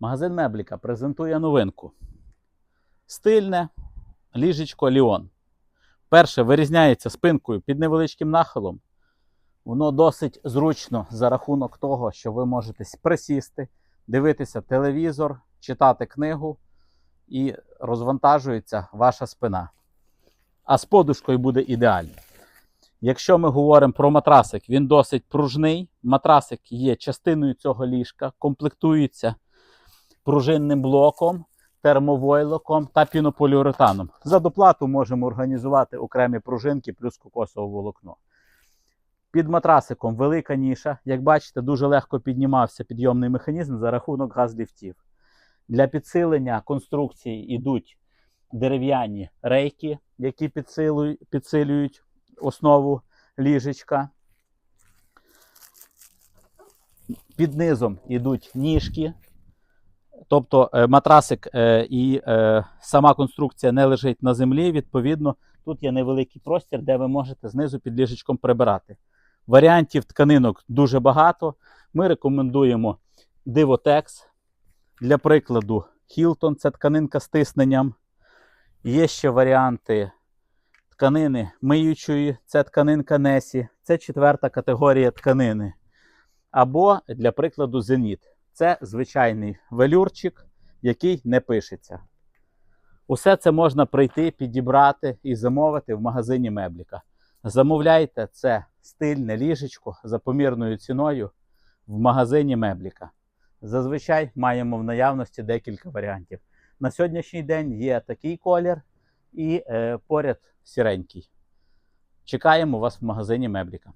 Магазин Мебліка презентує новинку. Стильне ліжечко Ліон. Перше вирізняється спинкою під невеличким нахилом. Воно досить зручно за рахунок того, що ви можете присісти, дивитися телевізор, читати книгу і розвантажується ваша спина. А з подушкою буде ідеально. Якщо ми говоримо про матрасик, він досить пружний. Матрасик є частиною цього ліжка, комплектується пружинним блоком, термовойлоком та пінополіуретаном. За доплату можемо організувати окремі пружинки плюс кокосове волокно. Під матрасиком велика ніша. Як бачите, дуже легко піднімався підйомний механізм за рахунок газліфтів. Для підсилення конструкції йдуть дерев'яні рейки, які підсилюють, основу ліжечка. Під низом йдуть ніжки. Тобто е, матрасик е, і е, сама конструкція не лежить на землі. Відповідно, тут є невеликий простір, де ви можете знизу під ліжечком прибирати. Варіантів тканинок дуже багато. Ми рекомендуємо Divotex. Для прикладу, Hilton це тканинка з тисненням. Є ще варіанти тканини миючої, це тканинка Несі, це четверта категорія тканини. Або, для прикладу, Зеніт. Це звичайний велюрчик, який не пишеться. Усе це можна прийти, підібрати і замовити в магазині Мебліка. Замовляйте це стильне ліжечко за помірною ціною в магазині Мебліка. Зазвичай маємо в наявності декілька варіантів. На сьогоднішній день є такий колір і е, поряд сіренький. Чекаємо вас в магазині Мебліка.